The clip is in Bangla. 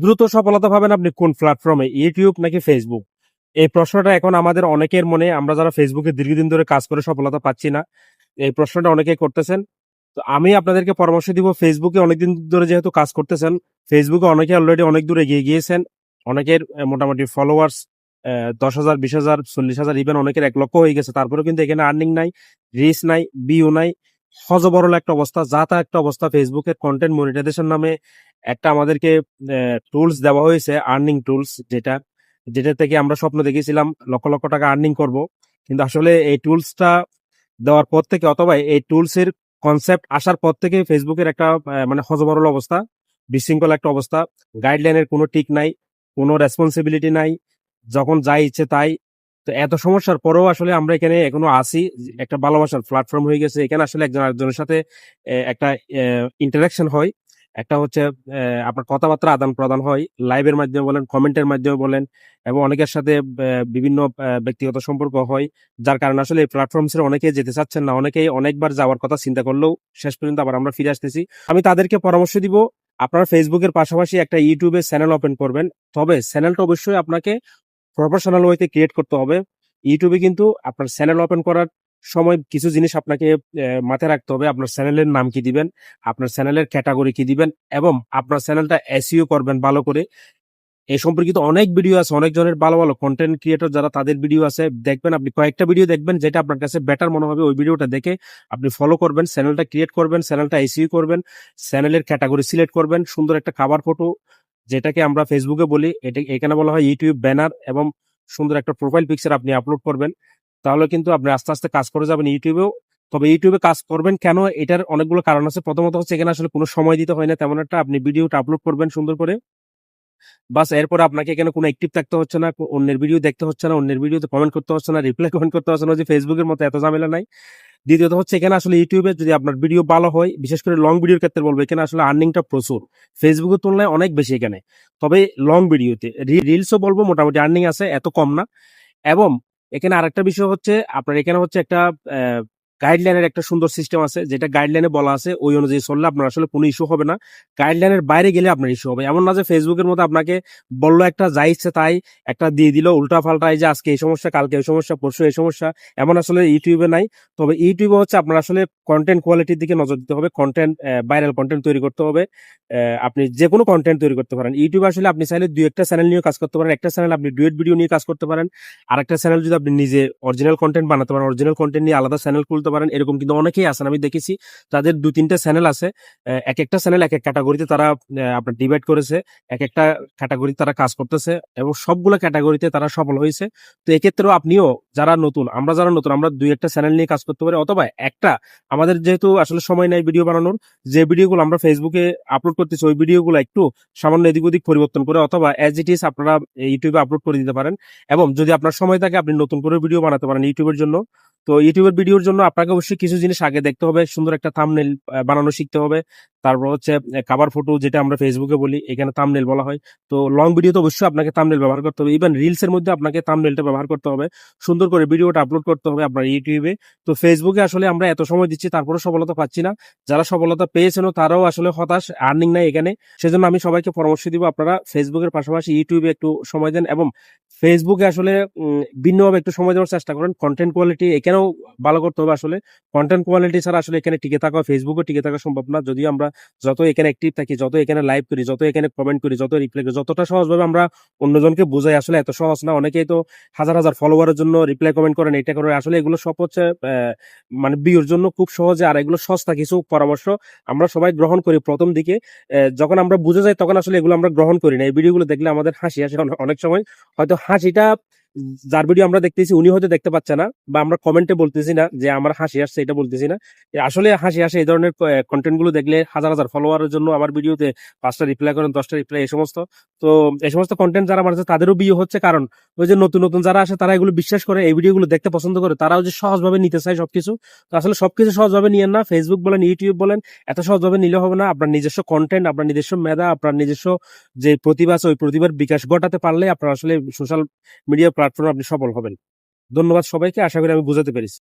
দ্রুত সফলতা পাবেন আপনি কোন প্ল্যাটফর্মে ইউটিউব নাকি ফেসবুক এই প্রশ্নটা এখন আমাদের অনেকের মনে, আমরা যারা ফেসবুকে দীর্ঘদিন ধরে কাজ করে সফলতা পাচ্ছি না, এই প্রশ্নটা অনেকেই করতেছেন। তো আমি আপনাদেরকে পরামর্শ দিব ফেসবুকে অনেকদিন ধরে যেহেতু কাজ করতেছেন ফেসবুকে অনেকে অলরেডি অনেক দূর এগিয়ে গিয়েছেন, অনেকের মোটামুটি ফলোয়ার্স দশ হাজার, বিশ হাজার, চল্লিশ হাজার ইভেন অনেকের এক লক্ষ হয়ে গেছে। তারপরে কিন্তু এখানে আর্নিং নাই রিচ নাই বিও নাই, হজবরল একটা অবস্থা যা তা একটা অবস্থা ফেসবুকের কন্টেন্ট মনিটাইজেশন নামে একটা আমাদেরকে টুলস দেওয়া হয়েছে আর্নিং টুলস যেটা যেটা থেকে আমরা স্বপ্ন দেখেছিলাম, লক্ষ লক্ষ টাকা আর্নিং করব। কিন্তু আসলে এই টুলসটা দেওয়ার পর থেকে অথবা এই টুলস এর কনসেপ্ট আসার পর থেকে ফেসবুকের একটা মানে হজবরল অবস্থা, বিশৃঙ্খল একটা অবস্থা। গাইডলাইনের কোনো ঠিক নাই, কোনো রেসপন্সিবিলিটি নাই, যখন যাই ইচ্ছে তাই। তো এত সমস্যার পরেও আসলে আমরা এখানে এখনও আসি একটা ভালোবাসার প্ল্যাটফর্ম হয়ে গেছে। এখানে আসলে একজন আরেকজনের সাথে একটা ইন্টারাকশন হয়। একটা হচ্ছে আপনার কথাবার্তা আদান প্রদান হয় লাইভের মাধ্যমে বলেন কমেন্টের মাধ্যমে বলেন এবং অনেকের সাথে বিভিন্ন ব্যক্তিগত সম্পর্ক হয়, যার কারণে আসলে এই প্ল্যাটফর্ম ছেড়ে অনেকেই যেতে চাচ্ছেন না, অনেকেই অনেকবার যাওয়ার কথা চিন্তা করলেও শেষ পর্যন্ত আবার আমরা ফিরে আসতেছি। আমি তাদেরকে পরামর্শ দিব, আপনারা ফেসবুকের পাশাপাশি একটা ইউটিউবে চ্যানেল ওপেন করবেন, তবে চ্যানেলটা অবশ্যই আপনাকে প্রফেশনাল ওয়েতে ক্রিয়েট করতে হবে। ইউটিউবে কিন্তু আপনার চ্যানেল ওপেন করার সময় কিছু জিনিস আপনাকে মাথায় রাখতে হবে। আপনার চ্যানেলের নাম কি দিবেন? আপনার চ্যানেলের ক্যাটাগরি কি দিবেন? এবং আপনার চ্যানেলটা এসইও করবেন ভালো করে। এই সম্পর্কিত অনেক ভিডিও আছে অনেক জনের ভালো ভালো কন্টেন্ট ক্রিয়েটর যারা তাদের ভিডিও আছে, দেখবেন আপনি কয়েকটা ভিডিও দেখবেন যেটা আপনার কাছে বেটার মনে হবে, ওই ভিডিওটা দেখে আপনি ফলো করবেন, চ্যানেলটা ক্রিয়েট করবেন, চ্যানেলটা এসইও করবেন, চ্যানেলের ক্যাটাগরি সিলেক্ট করবেন, সুন্দর একটা কাভার ফটো যেটাকে আমরা ফেসবুকে বলি। এটা এখানে বলা হয় ইউটিউব ব্যানার এবং সুন্দর একটা প্রোফাইল পিকচার আপনি আপলোড করবেন। তাহলে কিন্তু আপনি আস্তে আস্তে কাজ করে যাবেন ইউটিউবেও। তবে ইউটিউবে কাজ করবেন কেন? এটার অনেকগুলো কারণ আছে। প্রথমত হচ্ছে এখানে আসলে কোনো সময় দিতে হয় না, তেমন একটা আপনি ভিডিওটা আপলোড করবেন সুন্দর করে। বাস, এরপর আপনাকে এখানে কোনো অ্যাক্টিভ থাকতে হচ্ছে না অন্যের ভিডিও দেখতে হচ্ছে না, অন্যের ভিডিওতে কমেন্ট করতে হচ্ছে না রিপ্লাই কমেন্ট করতে হচ্ছে না যে ফেসবুকের মতো এত ঝামেলা নাই। দ্বিতীয়ত হচ্ছে এখানে আসলে ইউটিউবে যদি আপনার ভিডিও ভালো হয়, বিশেষ করে লং ভিডিওর ক্ষেত্রে বলব, এখানে আসলে আর্নিংটা প্রচুর। ফেসবুকের তুলনায় অনেক বেশি এখানে। তবে লং ভিডিওতে রিলসও বলব, মোটামুটি আর্নিং আছে, এত কম না। এবং এখানে আরেকটা বিষয় হচ্ছে আপনার এখানে হচ্ছে একটা গাইডলাইনের একটা সুন্দর সিস্টেম আছে, যেটা গাইডলাইনে বলা আছে, ওই অনুযায়ী চললে আপনার আসলে কোনো ইস্যু হবে না। গাইডলাইনের বাইরে গেলে আপনার ইস্যু হবে। এমন না যে ফেসবুকের মতো আপনাকে বলল একটা যা ইচ্ছে তাই একটা দিয়ে দিল উল্টা এই যে আজকে এই সমস্যা, কালকে এই সমস্যা, পরশু এই সমস্যা, এমন আসলে ইউটিউবে নাই। তবে ইউটিউবে হচ্ছে আপনার আসলে কন্টেন্ট কোয়ালিটির দিকে নজর দিতে হবে কন্টেন্ট ভাইরাল কন্টেন্ট তৈরি করতে হবে। আপনি যে কোনো কন্টেন্ট তৈরি করতে পারেন। ইউটিউবে আসলে আপনি চাইলে দুই একটা চ্যানেল নিয়ে কাজ করতে পারেন। একটা চ্যানেল আপনি ডুয়েট ভিডিও নিয়ে কাজ করতে পারেন। আর একটা চ্যানেল যদি আপনি নিজে অরিজিনাল কন্টেন্ট বানাতে পারেন অরিজিনাল কন্টেন্ট নিয়ে আলাদা চ্যানেল খুলতে পারেন, এরকম কিন্তু অনেকেই আছেন। আমি দেখেছি তাদের দু তিনটা চ্যানেল আছে। এক একটা চ্যানেল এক এক ক্যাটাগরিতে তারা আপনার ডিভাইড করেছে এক একটা ক্যাটাগরিতে তারা কাজ করতেছে এবং সবগুলো ক্যাটাগরিতে তারা সফল হয়েছে। তো এক্ষেত্রেও আপনিও যারা নতুন, আমরা যারা নতুন, আমরা দুই একটা চ্যানেল নিয়ে কাজ করতে পারি অথবা একটা, আমাদের যেহেতু আসলে সময় নাই ভিডিও বানানোর, যে ভিডিওগুলো আমরা ফেসবুকে আপলোড করতেছি, ওই ভিডিওগুলো একটু সামান্য এদিক ওদিক পরিবর্তন করে অথবা অ্যাজ ইট ইজ আপনারা ইউটিউবে আপলোড করে দিতে পারেন। এবং যদি আপনার সময় থাকে, আপনি নতুন করে ভিডিও বানাতে পারেন ইউটিউবের জন্য। তো ইউটিউবের ভিডিওর জন্য আপনাকে অবশ্যই কিছু জিনিস আগে দেখতে হবে। সুন্দর একটা থামনেল বানানো শিখতে হবে। তারপর হচ্ছে কাভার ফটো যেটা আমরা ফেসবুকে বলি, এখানে তামনেল বলা হয়। তো লং ভিডিও তো অবশ্যই আপনাকে তামনেল ব্যবহার করতে হবে। ইভেন রিলস এর মধ্যে আপনাকে থামনেলটা ব্যবহার করতে হবে। সুন্দর করে ভিডিওটা আপলোড করতে হবে আপনার ইউটিউবে তো ফেসবুকে আসলে আমরা এত সময় দিচ্ছি তারপরে সফলতা পাচ্ছি না। যারা সফলতা পেয়েছেন তারাও আসলে হতাশ আর্নিং নাই এখানে। সেজন্য আমি সবাইকে পরামর্শ দিব, আপনারা ফেসবুকের পাশাপাশি ইউটিউবে একটু সময় দেন এবং ফেসবুকে আসলে ভিন্নভাবে একটু সময় দেওয়ার চেষ্টা করেন। কন্টেন্ট কোয়ালিটি এখানেও ভালো করতে হবে আসলে। কন্টেন্ট কোয়ালিটি ছাড়া আসলে এখানে টিকে থাকা ফেসবুকে টিকে থাকা সম্ভব না। যদি আমরা যত এখানে অ্যাক্টিভ থাকি যত এখানে লাইভ করি যত এখানে কমেন্ট করি যত রিপ্লাই করি, যতটা সহজভাবে আমরা অন্যজনকে বোঝাই, আসলে এত সহজ না। অনেকেই তো হাজার হাজার ফলোয়ারের জন্য রিপ্লাই কমেন্ট করেন, এটা করে আসলে এগুলো সব হচ্ছে মানে বিয়ের জন্য খুব সহজে, আর এগুলো সস্তা কিছু পরামর্শ আমরা সবাই গ্রহণ করি প্রথম দিকে। যখন আমরা বুঝে যাই, তখন আসলে এগুলো আমরা গ্রহণ করি না। এই ভিডিওগুলো দেখলে আমাদের হাসি আসে অনেক সময়। হয়তো হাসিটা যার ভিডিও আমরা দেখতেছি, উনি হয়তো দেখতে পাচ্ছে না বা আমরা কমেন্টে বলতেছি না যে আমার হাসি আসছে এটা বলতেছি না। আসলে হাসি আসে এই ধরনের কন্টেন্টগুলো দেখলে হাজার হাজার ফলোয়ারের জন্য আমার ভিডিওতে পাঁচটা রিপ্লাই করেন, দশটা রিপ্লাই এই সমস্ত। তো এই সমস্ত কন্টেন্ট যারা বানাচ্ছে, তাদেরও বিয়ে হচ্ছে কারণ ওই যে নতুন নতুন যারা আসে, তারা এগুলো বিশ্বাস করে, এই ভিডিওগুলো দেখতে পছন্দ করে। তারাও যে সহজভাবে নিতে চায় সবকিছু, তো আসলে সবকিছু সহজভাবে নিয়েন না। ফেসবুক বলেন ইউটিউব বলেন, এত সহজভাবে নিলে হবে না। আপনার নিজস্ব কন্টেন্ট আপনার নিজস্ব মেধা, আপনার নিজস্ব যে প্রতিভা আছে, ওই প্রতিভার বিকাশ ঘটাতে পারলে আপনার আসলে সোশ্যাল মিডিয়া প্ল্যাটফর্মে আপনি সফল হবেন। ধন্যবাদ সবাইকে আশা করি আমি বুঝাতে পেরেছি।